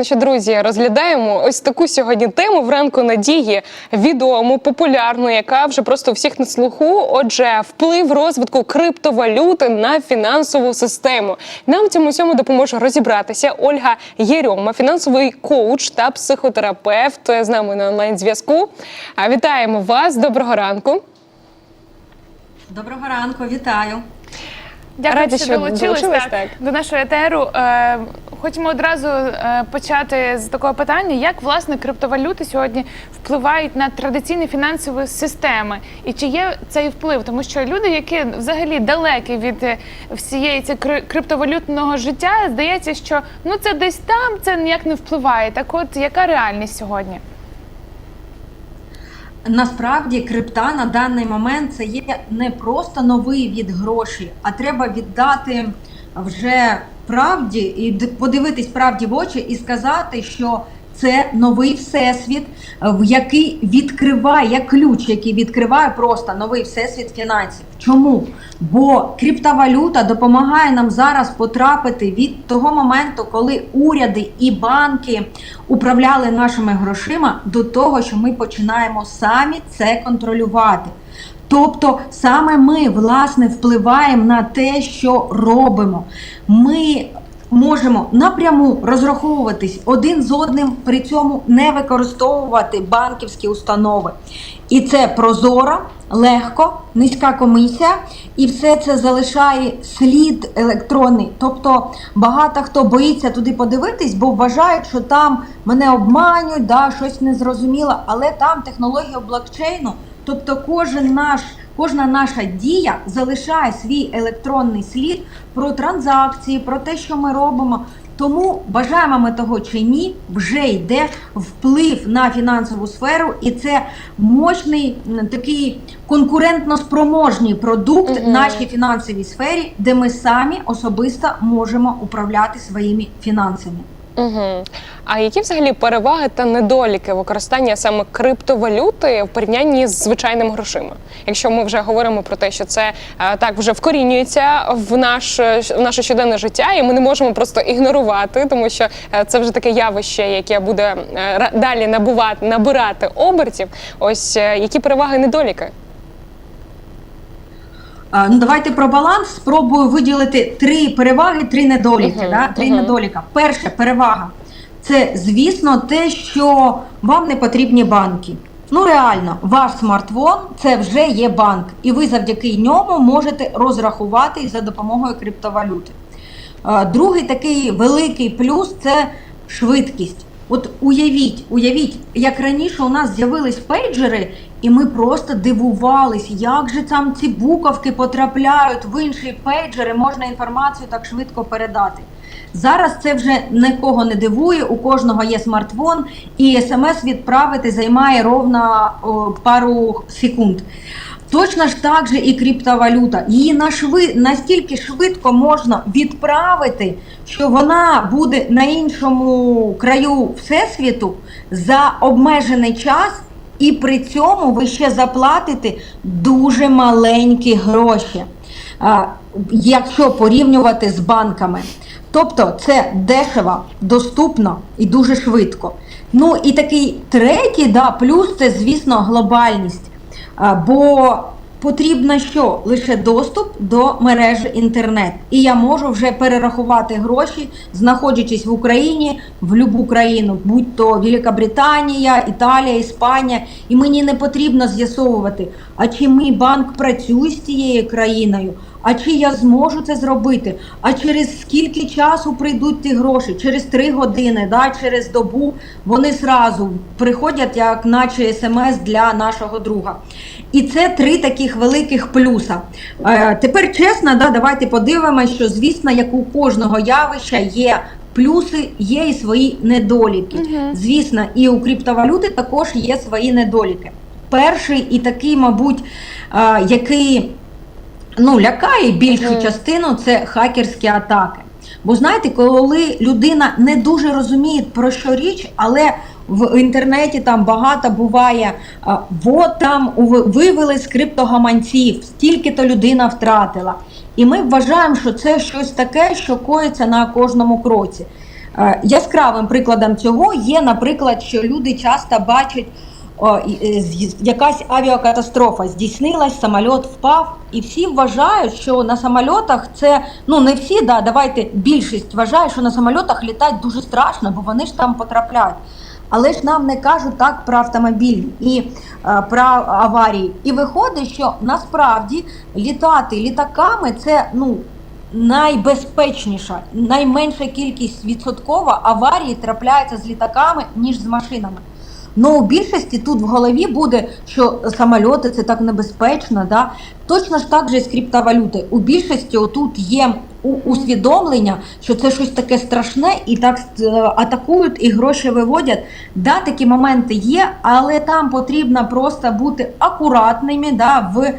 Ну що, друзі, розглядаємо ось таку сьогодні тему в ранку надії, відому, популярну, яка вже просто у всіх на слуху. Отже, вплив розвитку криптовалюти на фінансову систему. Нам цьому всьому допоможе розібратися Ольга Єрьома, фінансовий коуч та психотерапевт з нами на онлайн зв'язку. Вітаємо вас. Доброго ранку. Доброго ранку, вітаю. Дякую, Раді, що, що долучились, долучились, так, так. до нашого етеру. Е, хочемо одразу е, почати з такого питання: як власне криптовалюти сьогодні впливають на традиційні фінансові системи, і чи є цей вплив? Тому що люди, які взагалі далекі від е, всієї цієї кри- криптовалютного життя, здається, що ну це десь там, це ніяк не впливає. Так, от яка реальність сьогодні? Насправді крипта на даний момент це є не просто новий від грошей, а треба віддати вже правді і подивитись правді в очі і сказати, що це новий всесвіт, в який відкриває ключ, який відкриває просто новий всесвіт фінансів. Чому? Бо криптовалюта допомагає нам зараз потрапити від того моменту, коли уряди і банки управляли нашими грошима, до того, що ми починаємо самі це контролювати. Тобто саме ми власне впливаємо на те, що робимо. Ми можемо напряму розраховуватись один з одним, при цьому не використовувати банківські установи. І це прозоро, легко, низька комісія, і все це залишає слід електронний. Тобто багато хто боїться туди подивитись, бо вважають, що там мене обманюють, да, щось незрозуміло, але там технологія блокчейну. Тобто кожен наш, кожна наша дія залишає свій електронний слід про транзакції, про те, що ми робимо. Тому бажаємо ми того чи ні, вже йде вплив на фінансову сферу, і це мощний такий конкурентно спроможний продукт Мгм. нашій фінансовій сфері, де ми самі особисто можемо управляти своїми фінансами. Угу. А які взагалі переваги та недоліки використання саме криптовалюти в порівнянні з звичайними грошима? Якщо ми вже говоримо про те, що це е, так вже вкорінюється в наш е, в наше щоденне життя, і ми не можемо просто ігнорувати, тому що е, це вже таке явище, яке буде е, далі набувати набирати обертів. Ось е, які переваги недоліки? Ну, давайте про баланс. Спробую виділити три переваги, три недоліки. Мгм, да? Три мгм. недоліка. Перша перевага це, звісно, те, що вам не потрібні банки. Ну, реально, ваш смартфон це вже є банк, і ви завдяки ньому можете розрахувати за допомогою криптовалюти. Другий такий великий плюс це швидкість. От уявіть, уявіть, як раніше у нас з'явились пейджери, і ми просто дивувались, як же там ці буковки потрапляють в інші пейджери, можна інформацію так швидко передати. Зараз це вже нікого не дивує, у кожного є смартфон, і смс відправити займає ровно о, пару секунд. Точно ж так же і криптовалюта. Її на шви... настільки швидко можна відправити, що вона буде на іншому краю всесвіту за обмежений час, і при цьому ви ще заплатите дуже маленькі гроші, якщо порівнювати з банками. Тобто це дешево, доступно і дуже швидко. Ну і такий третій да, плюс це, звісно, глобальність. Бо потрібно що? Лише доступ до мережі інтернет. І я можу вже перерахувати гроші, знаходячись в Україні, в будь-яку країну, будь то Великобританія, Італія, Іспанія. І мені не потрібно з'ясовувати, а чи мій банк працює з цією країною. А чи я зможу це зробити? А через скільки часу прийдуть ті гроші? Через три години, да, через добу вони зразу приходять, як наче смс для нашого друга. І це три таких великих плюса. Е, тепер чесно, да, давайте подивимося, що звісно, як у кожного явища є. Плюси є і свої недоліки. Мгм. Звісно, і у криптовалюти також є свої недоліки. Перший і такий, мабуть, е, який ну, лякає більшу частину це хакерські атаки. Бо знаєте, коли людина не дуже розуміє про що річ, але в інтернеті там багато буває, от там вивели з криптогаманців, стільки-то людина втратила. І ми вважаємо, що це щось таке, що коїться на кожному кроці. Е, Яскравим прикладом цього є, наприклад, що люди часто бачать якась авіакатастрофа здійснилась, самоліт впав, і всі вважають, що на самольотах це ну не всі, да, давайте більшість вважає, що на самольотах літати дуже страшно, бо вони ж там потрапляють. Але ж нам не кажуть так про автомобілі і е, про аварії. І виходить, що насправді літати літаками це ну найбезпечніша, найменша кількість відсоткова аварії трапляється з літаками, ніж з машинами. Ну, у більшості тут в голові буде, що самольоти це так небезпечно. Да? Точно ж так же і з криптовалюти. У більшості отут є усвідомлення, що це щось таке страшне, і так е, атакують і гроші виводять. Да, такі моменти є, але там потрібно просто бути акуратними да, в.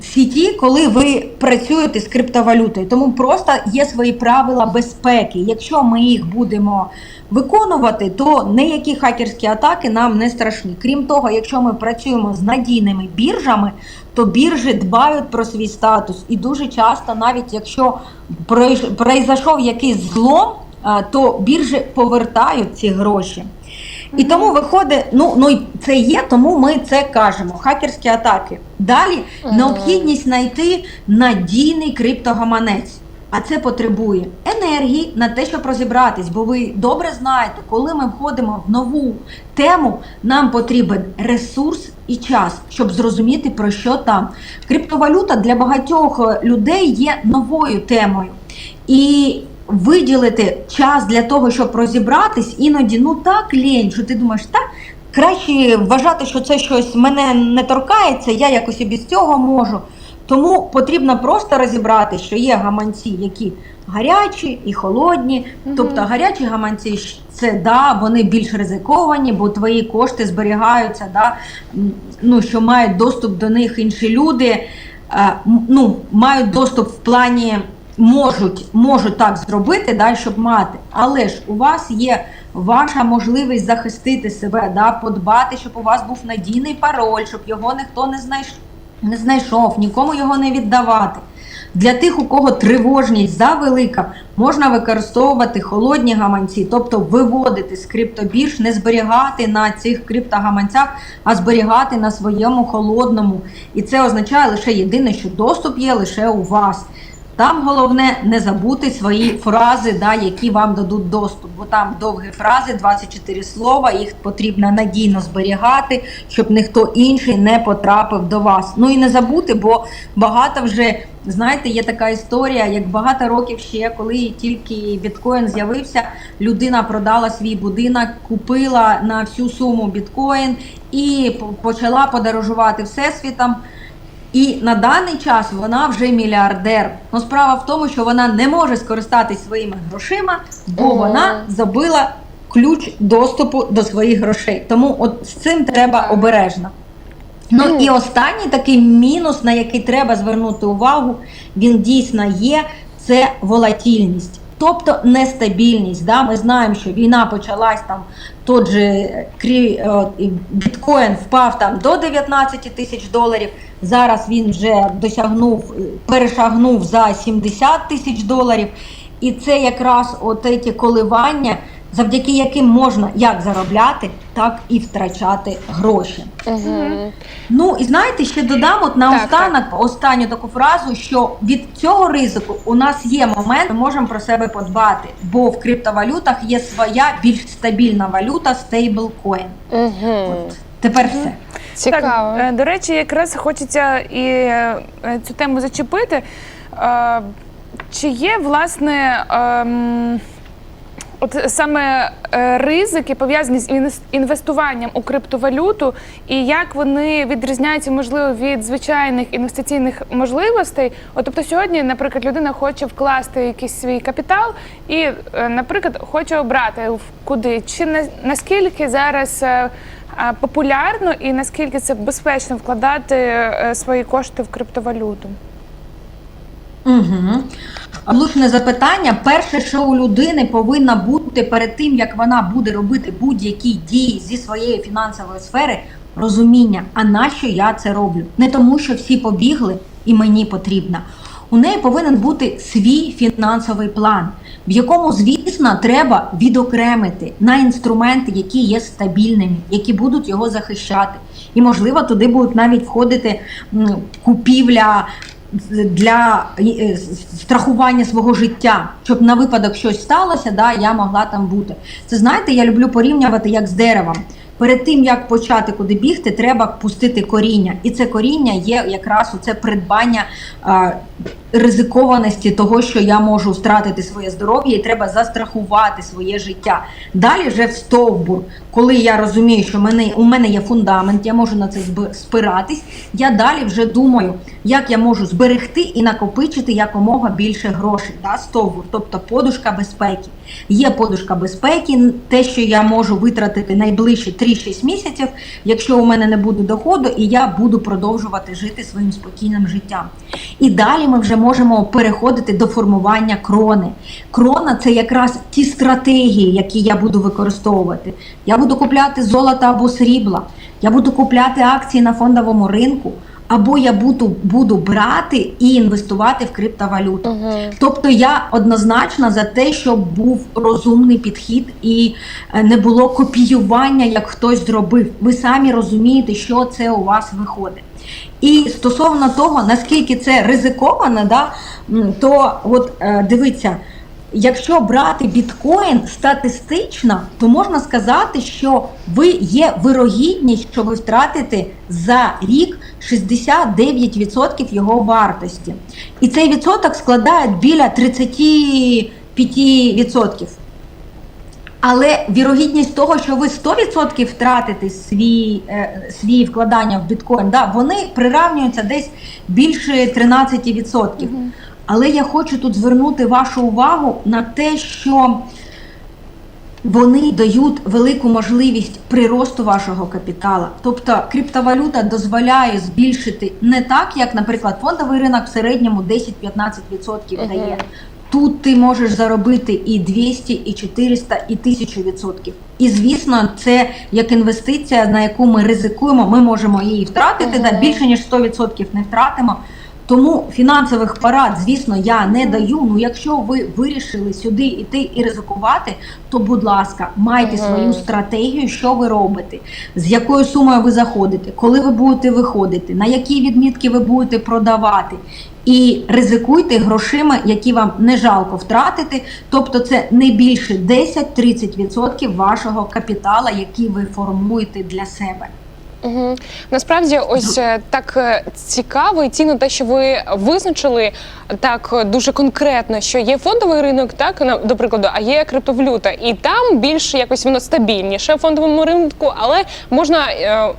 В сіті, коли ви працюєте з криптовалютою, тому просто є свої правила безпеки. Якщо ми їх будемо виконувати, то ніякі хакерські атаки нам не страшні. Крім того, якщо ми працюємо з надійними біржами, то біржі дбають про свій статус. І дуже часто, навіть якщо пройш- пройшов якийсь злом, то біржі повертають ці гроші. І тому виходить, ну, ну це є, тому ми це кажемо. Хакерські атаки. Далі необхідність знайти надійний криптогаманець. А це потребує енергії на те, щоб розібратись, бо ви добре знаєте, коли ми входимо в нову тему, нам потрібен ресурс і час, щоб зрозуміти про що там. Криптовалюта для багатьох людей є новою темою. І виділити час для того, щоб розібратись, іноді ну так лінь, що ти думаєш, так краще вважати, що це щось мене не торкається, я якось і без цього можу. Тому потрібно просто розібрати, що є гаманці, які гарячі і холодні. Мгм. Тобто гарячі гаманці це да, вони більш ризиковані, бо твої кошти зберігаються, да, ну, що мають доступ до них інші люди, е, ну, мають доступ в плані можуть, можуть так зробити, да, щоб мати. Але ж у вас є ваша можливість захистити себе, да, подбати, щоб у вас був надійний пароль, щоб його ніхто не знайшов, не знайшов, нікому його не віддавати. Для тих, у кого тривожність завелика, можна використовувати холодні гаманці, тобто виводити з криптобірж, не зберігати на цих криптогаманцях, а зберігати на своєму холодному. І це означає лише єдине, що доступ є лише у вас. Там головне не забути свої фрази, да, які вам дадуть доступ, бо там довгі фрази, 24 слова, їх потрібно надійно зберігати, щоб ніхто інший не потрапив до вас. Ну і не забути, бо багато вже, знаєте, є така історія, як багато років ще, коли тільки біткоін з'явився, людина продала свій будинок, купила на всю суму біткоін і почала подорожувати всесвітом. І на даний час вона вже мільярдер. Ну справа в тому, що вона не може скористатись своїми грошима, бо Мгм. вона забила ключ доступу до своїх грошей. Тому от з цим треба обережно. Ну Мгм. і останній такий мінус, на який треба звернути увагу, він дійсно є, це волатільність. Тобто нестабільність. Да? Ми знаємо, що війна почалась там, тот же е, і біткоін впав там до 19 тисяч доларів. Зараз він вже досягнув, е, перешагнув за 70 тисяч доларів. І це якраз от ці коливання, завдяки яким можна як заробляти, так і втрачати гроші. Мгм. Ну і знаєте, ще додам от наостанок останню таку фразу, що від цього ризику у нас є момент, ми можемо про себе подбати, бо в криптовалютах є своя більш стабільна валюта стейблкоін. Мгм. От тепер все. Цікаво. Так, е, до речі, якраз хочеться і е, цю тему зачепити. Е, Чи є власне ем, от саме е, ризики пов'язані з інвес- інвестуванням у криптовалюту, і як вони відрізняються можливо від звичайних інвестиційних можливостей? От, тобто сьогодні, наприклад, людина хоче вкласти якийсь свій капітал і, е, наприклад, хоче обрати в куди чи на, наскільки зараз. е, популярно і наскільки це безпечно вкладати свої кошти в криптовалюту? Угу. Влучне запитання. Перше, що у людини повинна бути перед тим, як вона буде робити будь-які дії зі своєї фінансової сфери, розуміння, а нащо я це роблю? Не тому, що всі побігли і мені потрібно. У неї повинен бути свій фінансовий план. в якому, звісно, треба відокремити на інструменти, які є стабільними, які будуть його захищати. І, можливо, туди будуть навіть входити купівля для е, страхування свого життя, щоб на випадок щось сталося, да, я могла там бути. Це знаєте, я люблю порівнювати як з деревом. Перед тим як почати куди бігти, треба пустити коріння, і це коріння є якраз оце придбання а, ризикованості того, що я можу втратити своє здоров'я, і треба застрахувати своє життя. Далі вже в стовбур, коли я розумію, що мене у мене є фундамент, я можу на це спиратись. Я далі вже думаю, як я можу зберегти і накопичити якомога більше грошей. Да, стовбур, тобто подушка безпеки. Є подушка безпеки, те, що я можу витратити найближчі 3-6 місяців, якщо у мене не буде доходу, і я буду продовжувати жити своїм спокійним життям. І далі ми вже можемо переходити до формування крони. Крона це якраз ті стратегії, які я буду використовувати. Я буду купляти золото або срібла, я буду купляти акції на фондовому ринку, або я буду, буду брати і інвестувати в криптовалюту. Угу. Тобто я однозначно за те, щоб був розумний підхід і е, не було копіювання, як хтось зробив. Ви самі розумієте, що це у вас виходить. І стосовно того, наскільки це ризиковано, да, то от е, дивіться, якщо брати біткоін статистично, то можна сказати, що ви є вирогідність, що ви втратите за рік 69% його вартості. І цей відсоток складає біля 35%. Але вірогідність того, що ви 100% втратите свій, е, свої вкладання в біткоін, да, вони приравнюються десь більше 13%. Але я хочу тут звернути вашу увагу на те, що вони дають велику можливість приросту вашого капітала. Тобто криптовалюта дозволяє збільшити не так, як, наприклад, фондовий ринок в середньому 10-15% дає. Тут ти можеш заробити і 200, і 400, і 1000 відсотків. І звісно, це як інвестиція, на яку ми ризикуємо. Ми можемо її втратити, да, більше ніж 100% не втратимо. Тому фінансових порад, звісно, я не даю. Ну, якщо ви вирішили сюди йти і ризикувати, то будь ласка, майте Мгм. свою стратегію, що ви робите, з якою сумою ви заходите, коли ви будете виходити, на які відмітки ви будете продавати. І ризикуйте грошима, які вам не жалко втратити. Тобто, це не більше 10-30% вашого капітала, який ви формуєте для себе. Угу. Насправді, ось е, так е, цікаво і цінно те, що ви визначили так е, дуже конкретно, що є фондовий ринок, так до прикладу, а є криптовалюта, і там більш якось воно стабільніше в фондовому ринку, але можна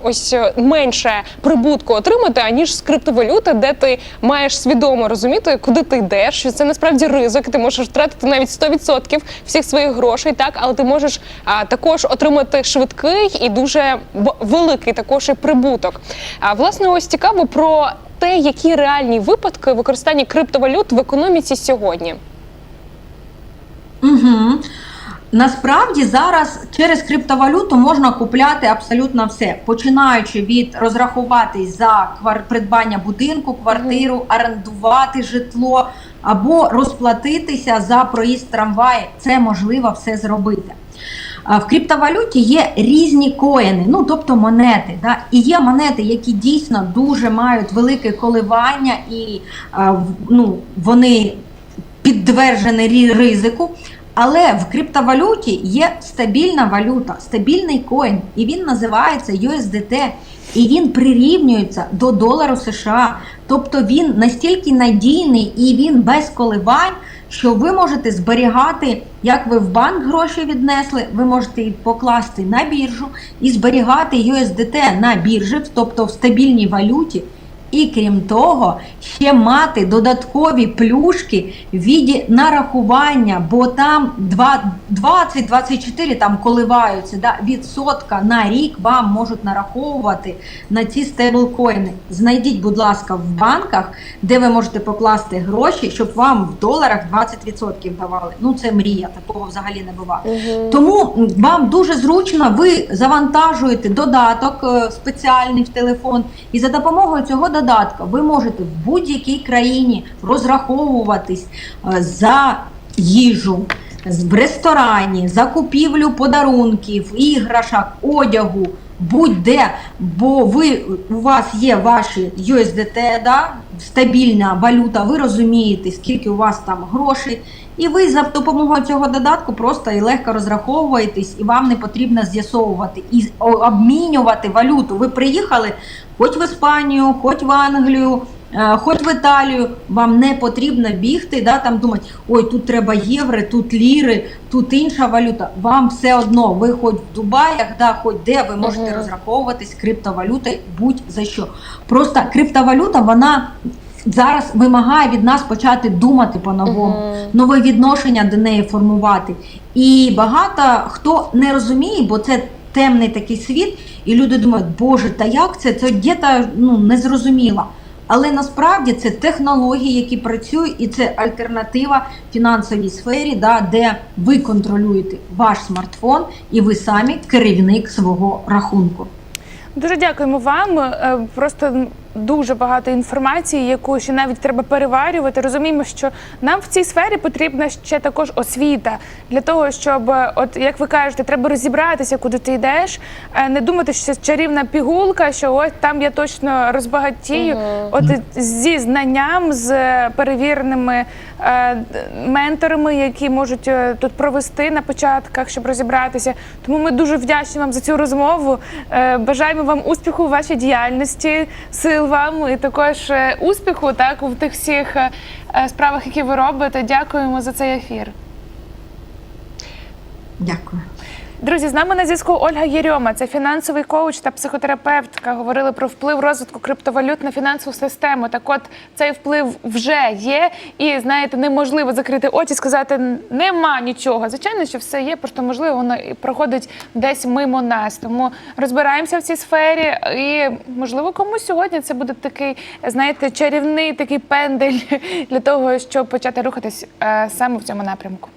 ось менше прибутку отримати, аніж з криптовалюти, де ти маєш свідомо розуміти, куди ти йдеш. Що це насправді ризик. Ти можеш втратити навіть 100% всіх своїх грошей, так але ти можеш а, також отримати швидкий і дуже великий також і прибуток. А власне, ось цікаво про те, які реальні випадки використання криптовалют в економіці сьогодні. Угу. Насправді зараз через криптовалюту можна купляти абсолютно все, починаючи від розрахуватись за придбання будинку, квартиру, орендувати житло або розплатитися за проїзд трамваю. Це можливо все зробити. А В криптовалюті є різні коїни, ну тобто монети. Да? І є монети, які дійсно дуже мають велике коливання, і ну, вони підтверджені ризику. Але в криптовалюті є стабільна валюта, стабільний коін, і він називається USDT, і він прирівнюється до долару США. Тобто він настільки надійний і він без коливань, що ви можете зберігати, як ви в банк гроші віднесли, ви можете їх покласти на біржу і зберігати USDT на біржі, тобто в стабільній валюті. І крім того, ще мати додаткові плюшки в віді нарахування, бо там 20-24 там коливаються да, відсотка на рік вам можуть нараховувати на ці стейблкоїни. Знайдіть, будь ласка, в банках, де ви можете покласти гроші, щоб вам в доларах 20% давали. Ну це мрія, такого взагалі не буває. Тому вам дуже зручно, ви завантажуєте додаток е, спеціальний в телефон, і за допомогою цього додатка. Ви можете в будь-якій країні розраховуватись е, за їжу в ресторані, закупівлю подарунків, іграшок, одягу, будь-де, бо ви у вас є ваші USDT, да, стабільна валюта, ви розумієте, скільки у вас там грошей, і ви за допомогою цього додатку просто і легко розраховуєтесь, і вам не потрібно з'ясовувати і обмінювати валюту. Ви приїхали хоч в Іспанію, хоч в Англію. е, Хоч в Італію вам не потрібно бігти, да, там думати, ой, тут треба євро, тут ліри, тут інша валюта. Вам все одно, ви хоч в Дубаях, да, хоч де ви можете розраховуватись криптовалютою будь-за що. Просто криптовалюта, вона зараз вимагає від нас почати думати по-новому Мгм. нове відношення до неї формувати. І багато хто не розуміє, бо це темний такий світ, і люди думають, боже, та як це? Це діта ну, незрозуміло. Але насправді це технології, які працюють, і це альтернатива фінансовій сфері, да, де ви контролюєте ваш смартфон і ви самі керівник свого рахунку. Дуже дякуємо вам. Е, Просто дуже багато інформації, яку ще навіть треба переварювати. Розуміємо, що нам в цій сфері потрібна ще також освіта для того, щоб, е, от як ви кажете, треба розібратися, куди ти йдеш, е, не думати, що це чарівна пігулка, що ось там я точно розбагатію. От зі знанням, з перевіреними е, д- менторами, які можуть е, тут провести на початках, щоб розібратися. Тому ми дуже вдячні вам за цю розмову. Е, Бажаємо вам успіху у вашій діяльності, сил вам і також е, успіху так у тих всіх е, е, справах, які ви робите. Дякуємо за цей ефір. Дякую. Друзі, з нами на зв'язку Ольга Єрьома, це фінансовий коуч та психотерапевтка. Говорили про вплив розвитку криптовалют на фінансову систему. Так, от цей вплив вже є, і знаєте, неможливо закрити очі, сказати нема нічого. Звичайно, що все є, просто можливо, воно і проходить десь мимо нас. Тому розбираємося в цій сфері, і можливо, комусь сьогодні це буде такий, знаєте, чарівний такий пендель для того, щоб почати рухатись е, саме в цьому напрямку.